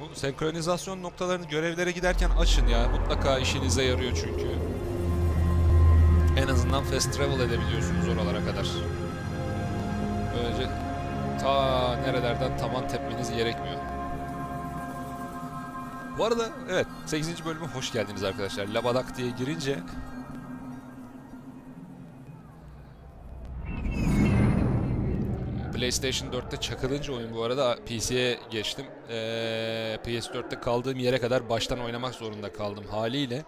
Bu senkronizasyon noktalarını görevlere giderken açın ya. Mutlaka işinize yarıyor çünkü. En azından fast travel edebiliyorsunuz oralara kadar. Böylece ta nerelerden tavan tepmeniz gerekmiyor. Bu arada evet 8. bölüme hoş geldiniz arkadaşlar. Labadak diye girince PlayStation 4'te çakılınca oyun bu arada PC'ye geçtim. Ee, PS4'te kaldığım yere kadar baştan oynamak zorunda kaldım haliyle.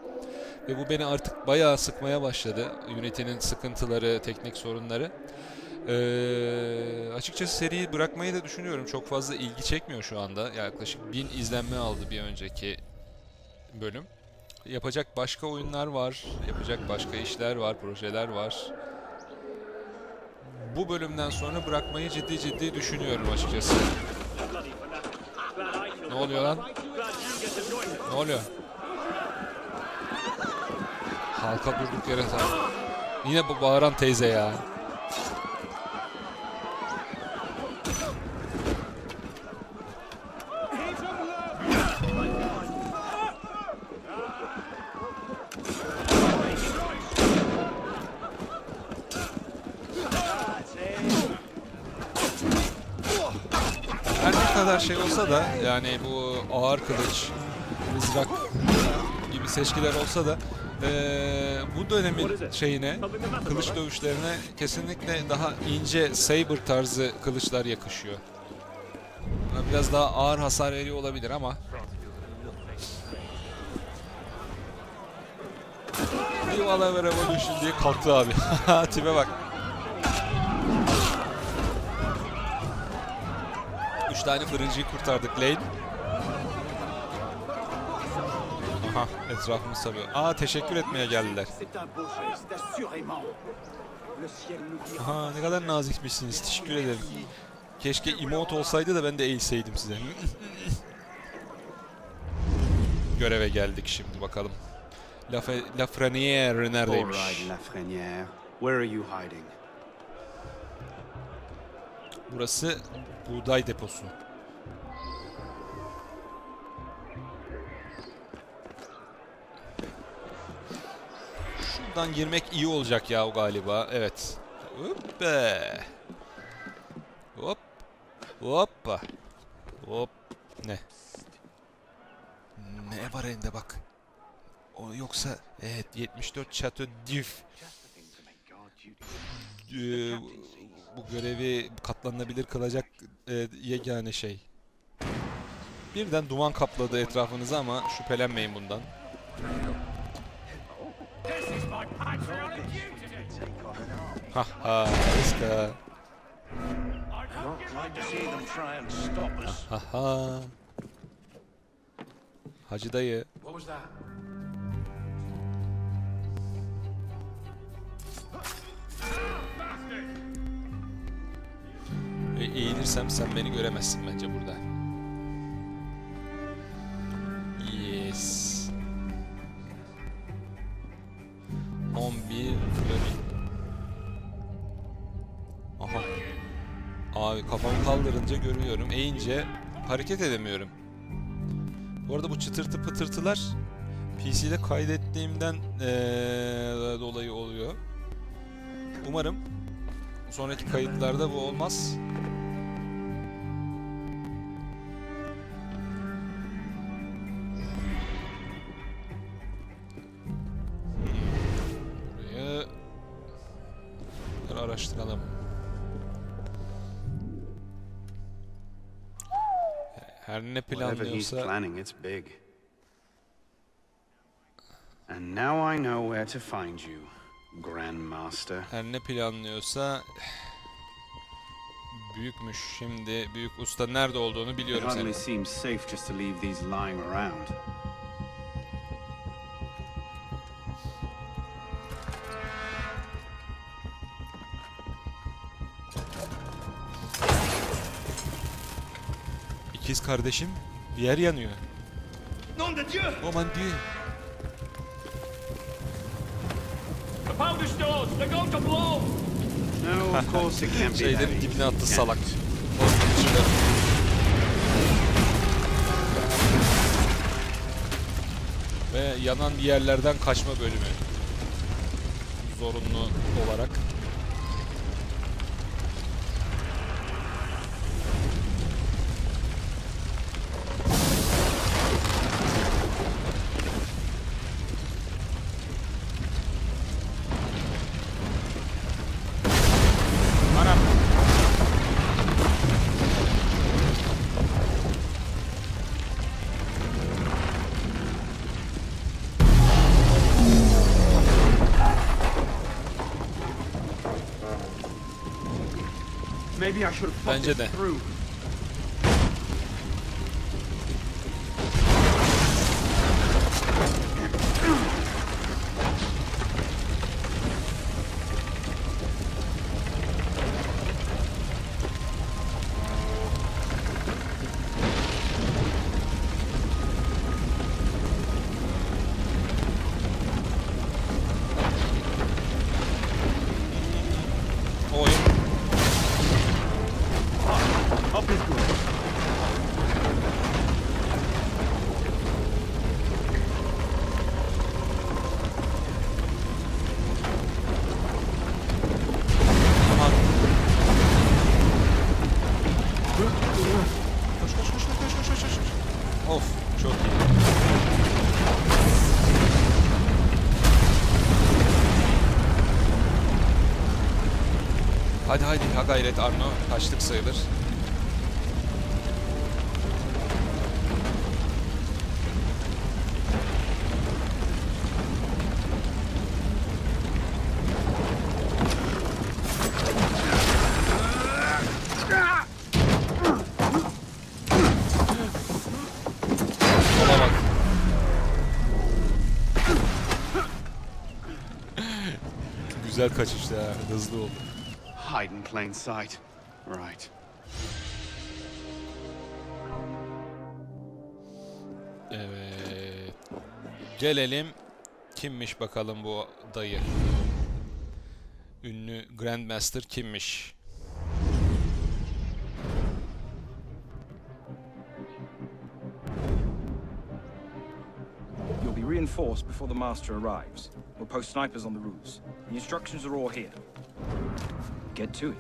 Ve bu beni artık bayağı sıkmaya başladı. Unity'nin sıkıntıları, teknik sorunları. Ee, açıkçası seriyi bırakmayı da düşünüyorum. Çok fazla ilgi çekmiyor şu anda. Yaklaşık 1000 izlenme aldı bir önceki bölüm. Yapacak başka oyunlar var. Yapacak başka işler var, projeler var. Bu bölümden sonra bırakmayı ciddi ciddi düşünüyorum açıkçası. Ne oluyor lan? Ne oluyor? Halka durduk yere sar. Yine bu bağıran teyze ya. Her ne kadar şey olsa da yani bu ağır kılıç, mızrak gibi seçkiler olsa da eee, bu dönemin şeyine, kılıç dövüşlerine kesinlikle daha ince saber tarzı kılıçlar yakışıyor. Biraz daha ağır hasar veriyor olabilir ama Viva la Revolution diye kalktı abi. Tipe bak. Tane fırıncıyı kurtardık Lane. Aha etrafımı sarıyor. Aa teşekkür etmeye geldiler. Aha ne kadar nazikmişsiniz. Teşekkür ederim. Keşke emote olsaydı da ben de eğilseydim size. Göreve geldik şimdi bakalım. La, Fe- La Frenière All neredeymiş? Burası buğday deposu. Şuradan girmek iyi olacak ya galiba. Evet. Hop be. Hop. Hoppa. Hop. Ne? Ne var elinde bak. O yoksa evet 74 Chateau d'If. Ee, bu görevi katlanılabilir kılacak e, yegane şey. Birden duman kapladı etrafınızı ama şüphelenmeyin bundan. Ha ha, Iska. Ha ha. Hacı dayı. Eğilirsem sen beni göremezsin bence burada. Yes. 11 Flamin. Aha. Abi kafamı kaldırınca görüyorum. Eğince hareket edemiyorum. Bu arada bu çıtırtı pıtırtılar PC'de kaydettiğimden eee, dolayı oluyor. Umarım sonraki kayıtlarda bu olmaz. Whatever he's planning, it's big. And now I know where to find you, Grandmaster. her ne planlıyorsa büyükmüş. Şimdi büyük usta nerede olduğunu biliyorum senin. seems safe just to leave these lying around. İkiz kardeşim bir yer yanıyor. Nom de Dieu! Oh, Aman Dieu! The powder stores! They're going to blow! No, of course it can't be Şeylerin dibine attı salak. Ve yanan yerlerden kaçma bölümü. Zorunlu olarak. Bence de. Çok iyi. Hadi hadi ha gayret Arno. Kaçtık sayılır. Güzel kaçıştı ha. Hızlı oldu. Hide in plain sight. Right. Evet. Gelelim. Kimmiş bakalım bu dayı? Ünlü Grandmaster kimmiş? You'll be reinforced before the Master arrives. We'll post snipers on the roofs. The instructions are all here. Get to it.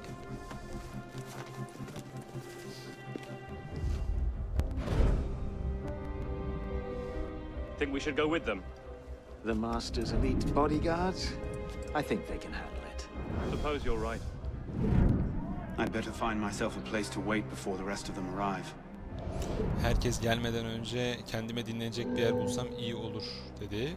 Think we should go with them? The Master's elite bodyguards? I think they can handle it. Suppose you're right. I'd better find myself a place to wait before the rest of them arrive. Herkes gelmeden önce kendime dinlenecek bir yer bulsam iyi olur dedi.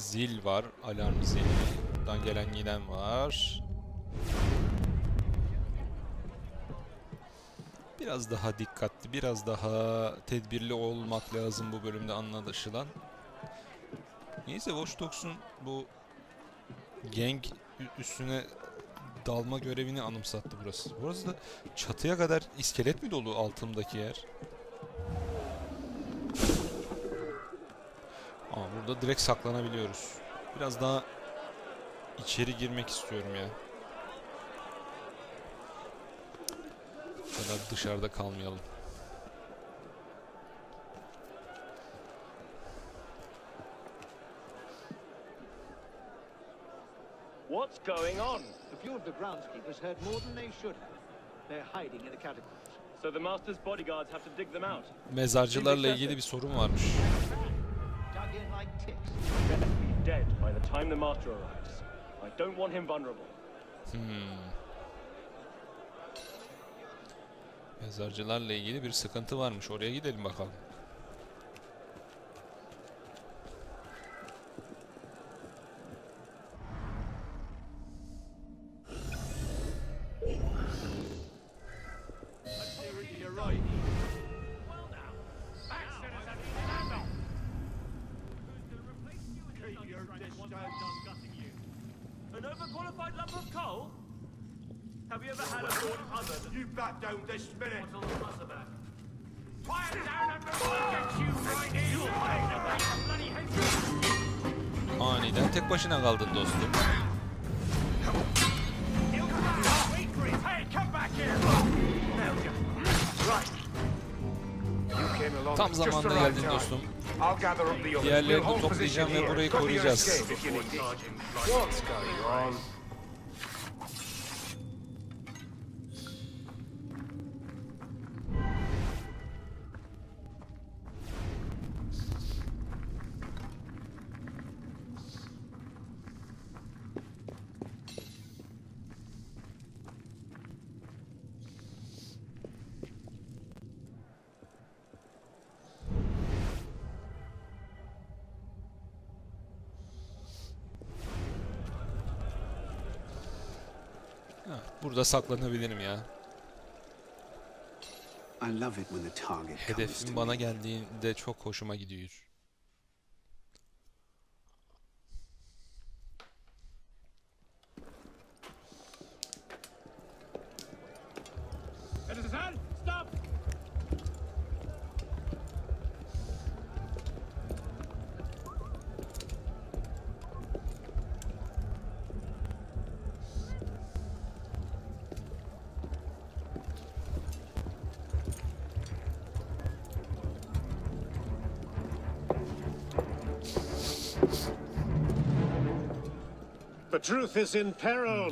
zil var. Alarm zili. Buradan gelen giden var. Biraz daha dikkatli, biraz daha tedbirli olmak lazım bu bölümde anlaşılan. Neyse Watch Dogs'un bu gang üstüne dalma görevini anımsattı burası. Burası da çatıya kadar iskelet mi dolu altımdaki yer? Burada direkt saklanabiliyoruz. Biraz daha içeri girmek istiyorum ya. Bu kadar dışarıda kalmayalım. What's going on? A few of the groundskeepers heard more than they should have. They're hiding in the catacombs. So the Master's bodyguards have to dig them out. Mezarcılarla ilgili bir sorun varmış. İn like ticks. Better be dead by the time the Master arrives. I don't want him vulnerable. Mezarcılarla ilgili bir sıkıntı varmış. Oraya gidelim bakalım. Overqualified lump of coal? Have you ever had a thought other than You back down this minute. what's on the about? Quiet down and get you right in. You're paying the way for bloody head. Aniden tek başına kaldın dostum. Here. Tam zamanında geldin dostum. Diğerlerini toplayacağım ve burayı koruyacağız. Burada saklanabilirim ya. Hedefim bana geldiğinde çok hoşuma gidiyor.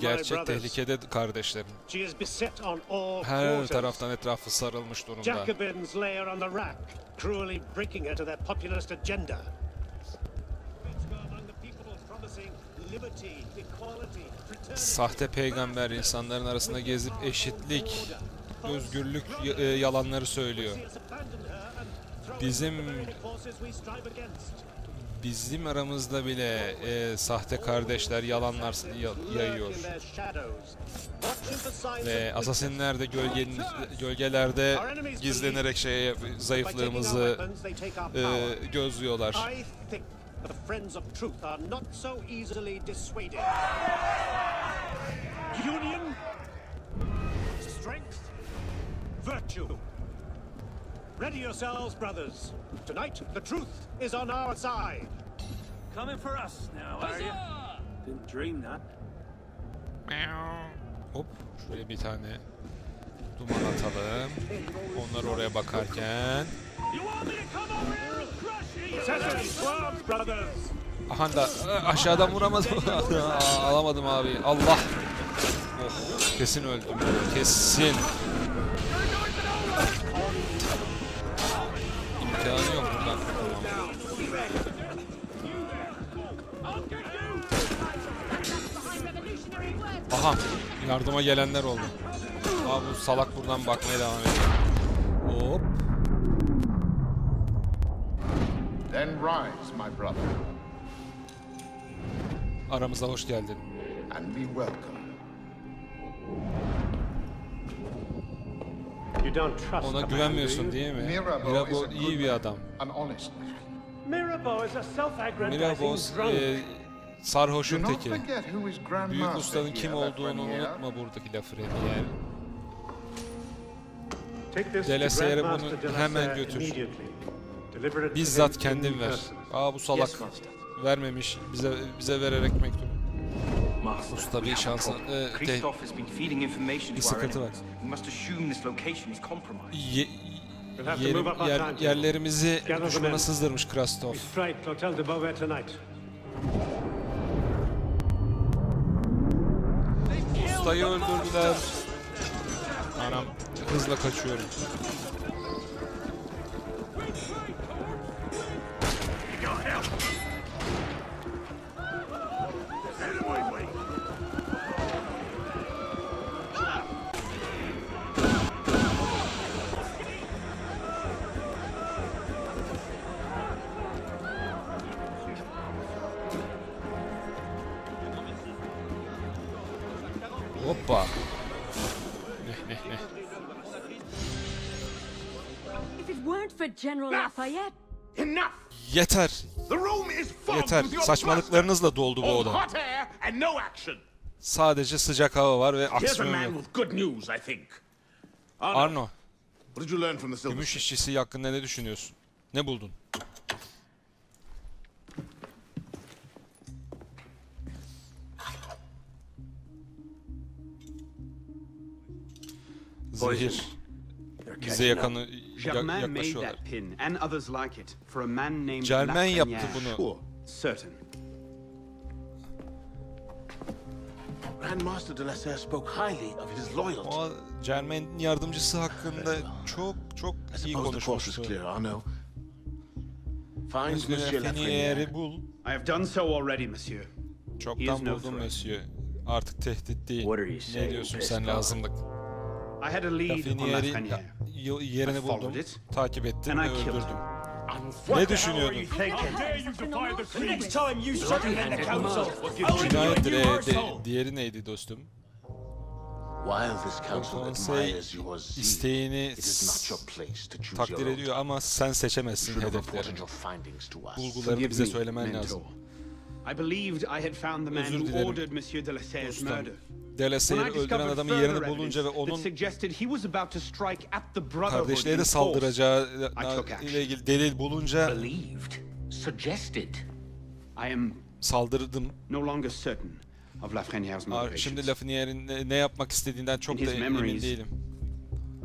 Gerçek tehlikede kardeşlerim. Her taraftan etrafı sarılmış durumda. Sahte peygamber insanların arasında gezip eşitlik, özgürlük e, yalanları söylüyor. Bizim- Bizim aramızda bile e, sahte kardeşler yalanlar yayıyor. Ve asasinler de gölgenin, gölgelerde gizlenerek şey our zayıflığımızı e, gözlüyorlar. Union, strength, virtue. Ready yourselves, brothers. Tonight, the truth is on our side. Coming for us now, are you? Didn't dream that. Hop şuraya bir tane duman atalım. Onlar oraya bakarken. You want me to come over here and crush you? Sesame swarms, brothers. Aha da e, aşağıdan vuramadım. Alamadım abi. Allah. Oh, kesin öldüm. Kesin. Yardıma gelenler oldu. Aa bu salak buradan bakmaya devam ediyor. Hop. Then rise, my brother, Aramıza hoş geldin. and be welcome. You don't trust Ona güvenmiyorsun değil mi? Mirabeau iyi bir adam. Mirabeau is a self-aggrandizing Mirabeau drunk. e, sarhoşun teki. Büyük ustanın kim olduğunu unutma buradaki lafı Renier. Grandmaster bunu hemen götür. Bizzat kendin in ver. Aa bu salak vermemiş. Bize bize vererek mektup. Usta bir şansın. E, feeding information Bir sıkıntı var. ye- yerim- yer- yerlerimizi düşmana sızdırmış Krastov. Ustayı öldürdüler. Anam hızla kaçıyorum. General Lafayette, Enough! Yeter. The room is fogged Yeter. Saçmalıklarınızla doldu bu bluster. oda. Hot air and no action. Sadece sıcak hava var ve Here's a aksiyon man yok. with good news, I think. Arno, What did you learn from the silver? gümüş işçisi hakkında ne düşünüyorsun? Ne buldun? Zehir. Bize yakan, ya- Germain made yaklaşıyorlar. that pin and others like it for a man named Germain yaptı Lafreniere. bunu. Certain. Grandmaster de la Serre spoke highly of his loyalty. O Germain'in yardımcısı hakkında çok çok I iyi suppose the course is konuşmuştu. clear, Arno. Find Monsieur Monsieur Lafrenière'i Lafreniere. bul. I have done so already, monsieur. Çoktan no buldum threat. Monsieur. Artık tehdit değil. What are you Ne saying, diyorsun pissed sen off? lazımlık? I had a lead on Lafrenière'i Lafreniere. Yerini buldum. it, Takip ettim ve öldürdüm. Ne düşünüyordun? Cinayettir. E, de- diğeri neydi dostum? Konsey isteğini takdir ediyor ama sen seçemezsin hedeflerini. Bulgularını bize me, söylemen lazım. I believed I had found the man Özür who ordered Monsieur de la Serre's murder. De La When Serre'i I öldüren discovered adamın yerini bulunca ve evidence that onun suggested he was about to strike at the Brotherhood kardeşleri in force, saldıracağı I took action. ile ilgili delil bulunca Believed, suggested. I am saldırdım. no longer certain of Lafreniere's Aa, motivations. Şimdi Lafreniere'in ne- yapmak istediğinden çok da his emin memories, değilim.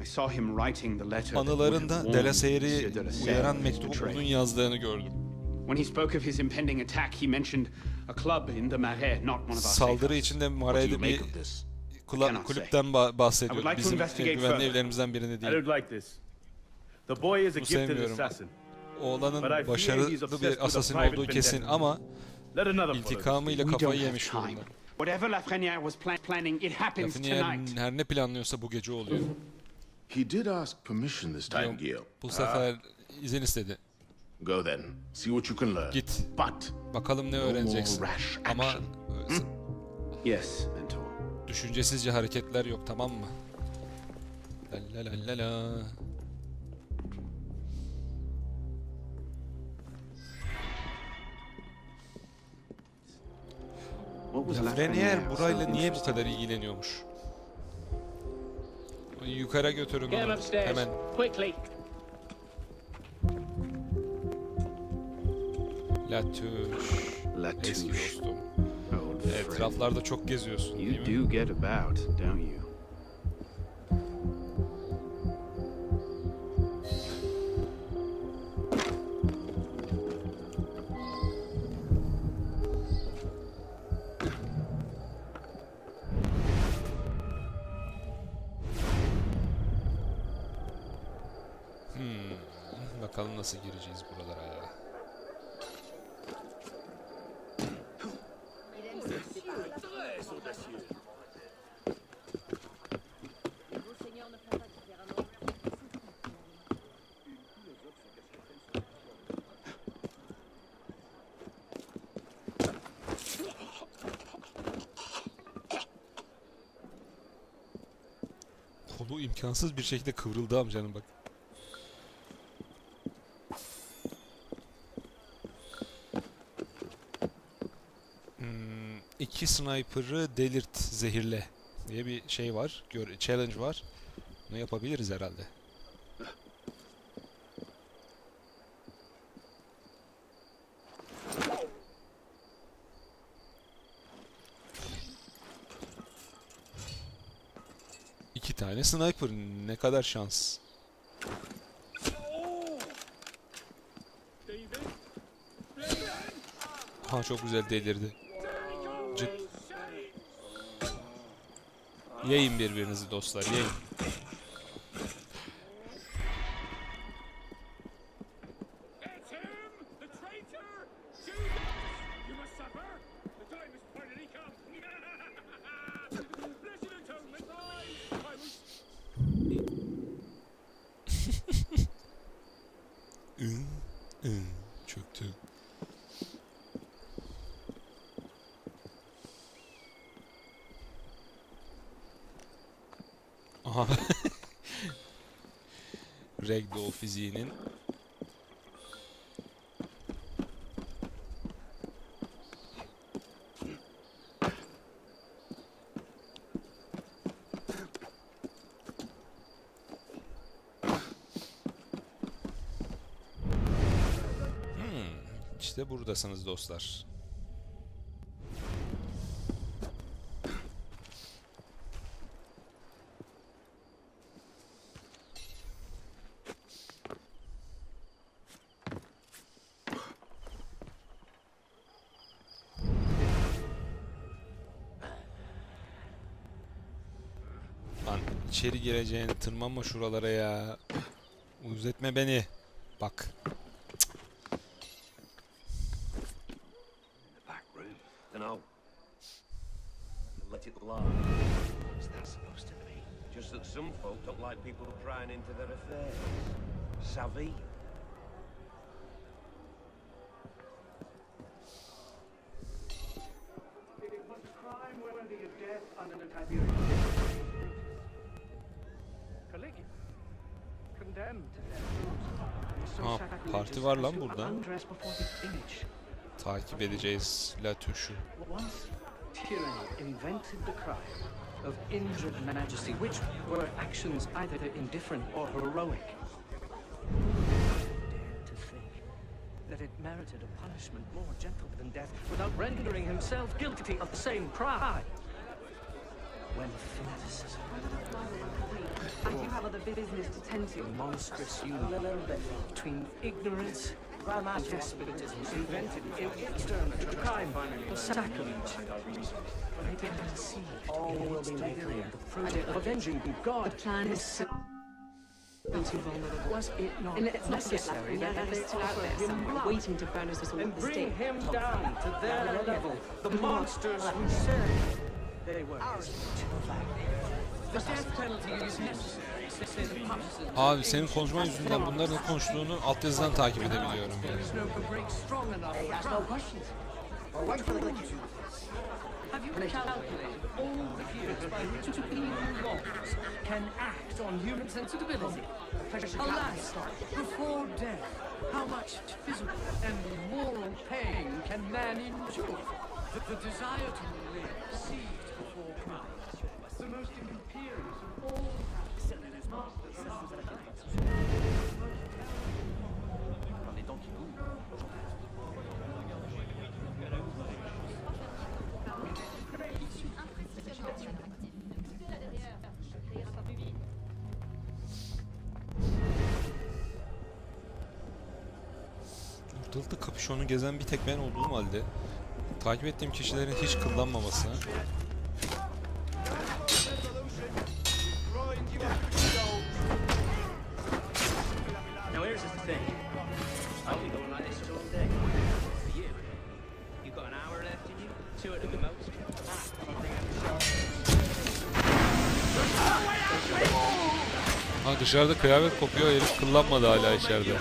I saw him writing the letter that would have Anılarında De de Serre uyaran mektubu onun yazdığını gördüm. When he spoke of his impending attack, he mentioned a club in the Marais, not one of our Saldırı içinde What do you Mare'de make bir of this? kula- cannot say. kulüpten ba- I bahsediyor. would like to Bizim investigate güvenli evlerimizden birini I değil. don't like this. The boy is a Bu gifted sevmiyorum. assassin. Oğlanın başarılı bir asasin private olduğu kesin ama Let another follow. intikamıyla We kafayı don't have yemiş time. durumda. Whatever Lafreniere was plan- planning, it happens Lafreniere tonight. her ne planlıyorsa bu gece oluyor. He did ask permission this time, Guillaume. Bu sefer izin istedi. Go then. See what you can learn. Git. But Bakalım ne no öğreneceksin. rash Ama Yes, mentor. düşüncesizce hareketler yok tamam mı? La la la la Lafreniere burayla niye bu kadar ilgileniyormuş? Yukarı götürün onu. Hemen. Quickly. Latouche. Eski Latouche. dostum. Etraflarda çok geziyorsun değil You mi? do get about, don't you? Kolu imkansız bir şekilde kıvrıldı amcanın bak. Hmm, iki sniper'ı delirt, zehirle diye bir şey var. Challenge var. Bunu yapabiliriz herhalde. Sniper. Ne kadar şans. Ha çok güzel delirdi. Cık. Yayın birbirinizi dostlar, yayın. It's him! The traitor! Judas! You must suffer! The time has finally come! Blessed atonement, I... I was... Ün, ün, çöktü. Aha. Ragdoll fiziğinin İşte buradasınız dostlar. Lan içeri gireceğini tırmanma şuralara ya. Uzetme beni. Bak. İnto their affairs. Savvy? Ha, parti var lan burada. Takip edeceğiz Latuş'u. Once tyranny invented the crime of injured majesty, which were actions either indifferent or heroic. Dared to think that it merited a punishment more gentle than death without rendering himself guilty of the same crime. When fanaticism, I do have other business to tend to. monstrous union between ignorance and despotism invented in its turn the crime of sacrilege. Avenging God The plan is so was not necessary that they still out there somewhere waiting to burn us all and bring him down to their level? The monsters who said they were purposes Abi senin konuşman yüzünden bunların konuştuğunu altyazıdan takip edebiliyorum yani. You calculated all the years by which evil laws can act on human sensibility? Alas, before death, how much physical and moral pain can man endure? The, the desire to live seized Kapüşonu gezen bir tek ben olduğum halde takip ettiğim kişilerin hiç kıllanmaması. Most. Ha dışarıda kıyamet kopuyor herif kıllanmadı hala içeride.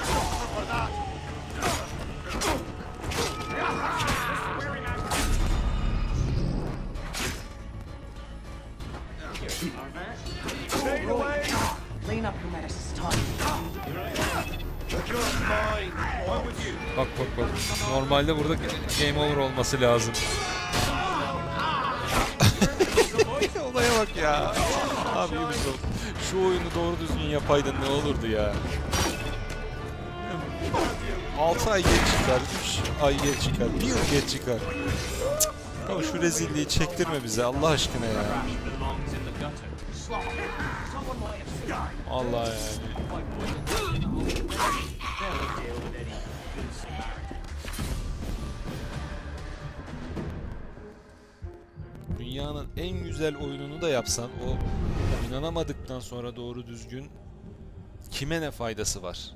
Normalde burada game over olması lazım. Olaya bak ya. Abi Ubisoft. Şu oyunu doğru düzgün yapaydın ne olurdu ya. 6 ay geç çıkar, 3 ay geç çıkar, 1 yıl geç çıkar. Cık. Şu rezilliği çektirme bize Allah aşkına ya. Allah yani. Dünyanın en güzel oyununu da yapsan o oynanamadıktan sonra doğru düzgün kime ne faydası var?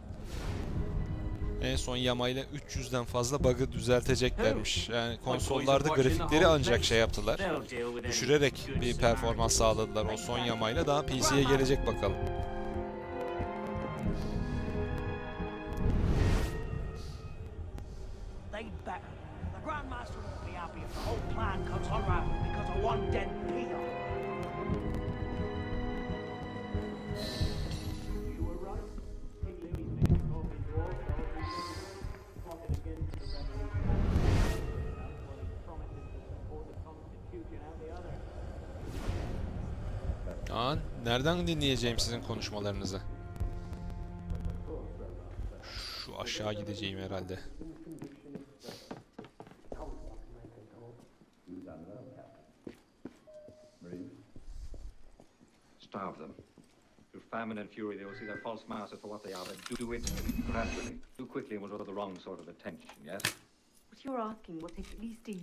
En son yamayla 300'den fazla bug'ı düzelteceklermiş. Yani konsollarda grafikleri ancak şey yaptılar. Düşürerek bir performans sağladılar o son yamayla. Daha PC'ye gelecek bakalım. Nereden dinleyeceğim sizin konuşmalarınızı? Şu aşağı gideceğim herhalde. Starve them. Through famine and fury, they will see their false masters for what they are. But do it gradually, do quickly, and was the wrong sort of attention. Yes.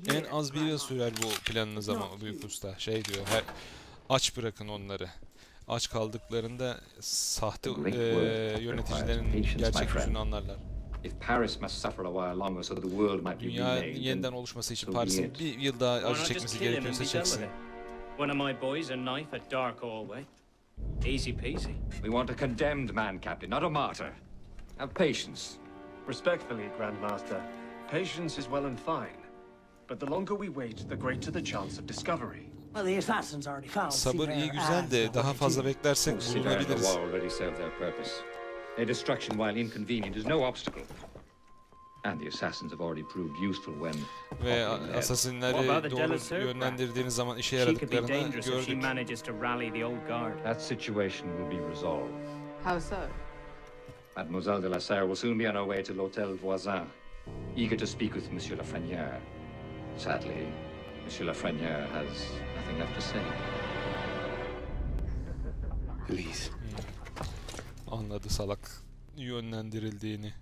En az bir yıl sürer bu planınız ama büyük usta. Şey diyor, her, aç bırakın onları. Aç kaldıklarında sahte eee, yöneticilerin gerçek yüzünü anlarlar. If Paris must suffer a while longer so that the world might be Dünyanın remade, yeniden oluşması için Paris'in bir yıl daha acı çekmesi gerekiyorsa çeksin. One of my boys, a knife at Dark Hallway. Easy peasy. We want a condemned man, Captain, not a martyr. Have patience. Respectfully, Grandmaster, patience is well and fine. But the longer we wait, the greater the chance of discovery. Well, the assassin's already found. Sabır iyi Cedar güzel and de daha fazla it is. beklersek and the bulunabiliriz. war already served their purpose. Their destruction, while inconvenient, is no obstacle. And the assassins have already proved useful when Ve properly led. asasinleri What about the doğru Delasur yönlendirdiğiniz zaman işe She could be yaradıklarını dangerous if she gördük. manages to rally the old guard. That situation will be resolved. How so? Mademoiselle de la Serre will soon be on her way to l'Hôtel Voisin, eager to speak with Monsieur Lafrenière. Sadly, Monsieur Lafrenière has nothing left to say. Please. Anladı salak yönlendirildiğini.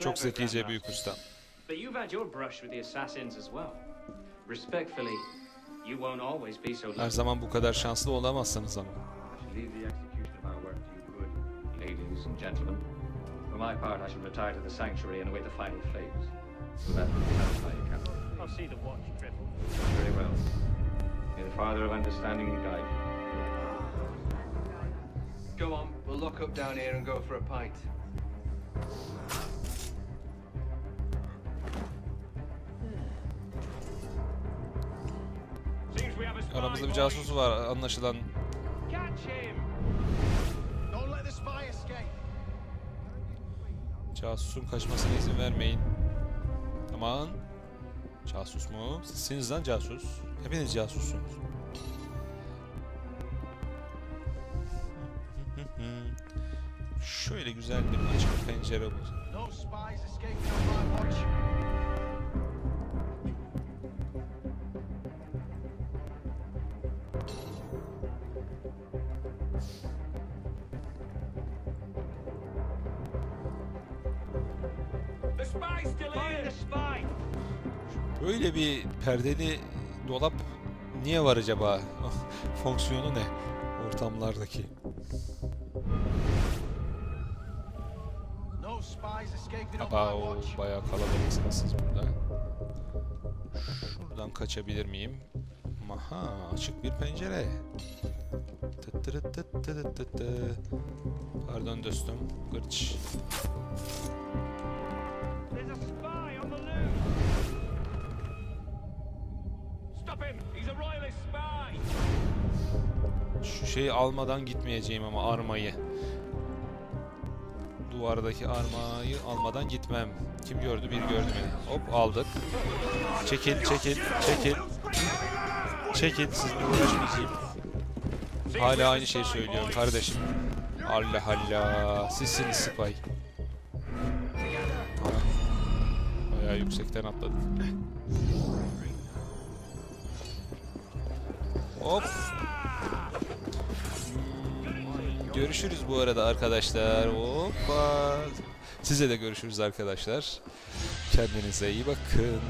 Çok zekice büyük usta. But you've had your brush with the assassins as well. Respectfully, you won't always be so Her zaman bu kadar şanslı olamazsınız ama. I shall leave the execution of our work to you good ladies and gentlemen. For my part, I shall retire to the sanctuary and await the final flames. So that will satisfy you, Captain. I'll see the watch, Triple. Very well. May the Father of Understanding guide you. Go on, we'll lock up down here and go for a pint. Seems we have a spy, Aramızda bir casus var anlaşılan. Catch him! Don't let the spy escape. Casusun kaçmasına izin vermeyin. Aman. Casus mu? Sizsiniz lan casus. Hepiniz casussunuz. Şöyle güzel bir açık pencere bul. Böyle bir perdeli dolap niye var acaba? Fonksiyonu ne? Ortamlardaki. Aba o bayağı kalabalıksınız siz burada. Şuradan kaçabilir miyim? Aha açık bir pencere. Tıttırıt tıt tıt tıt tı. Pardon dostum. Gırç. Şu şeyi almadan gitmeyeceğim ama armayı. Duvardaki armayı almadan gitmem. Kim gördü? Bir gördü beni. Hop aldık. Çekil, çekil, çekil. Çekil, sizinle uğraşmayacağım. Hala aynı şeyi söylüyorum kardeşim. Allah Allah. Sizsiniz spy. Bayağı yüksekten atladık. Hop. Görüşürüz bu arada arkadaşlar. Hoppa. Size de görüşürüz arkadaşlar. Kendinize iyi bakın.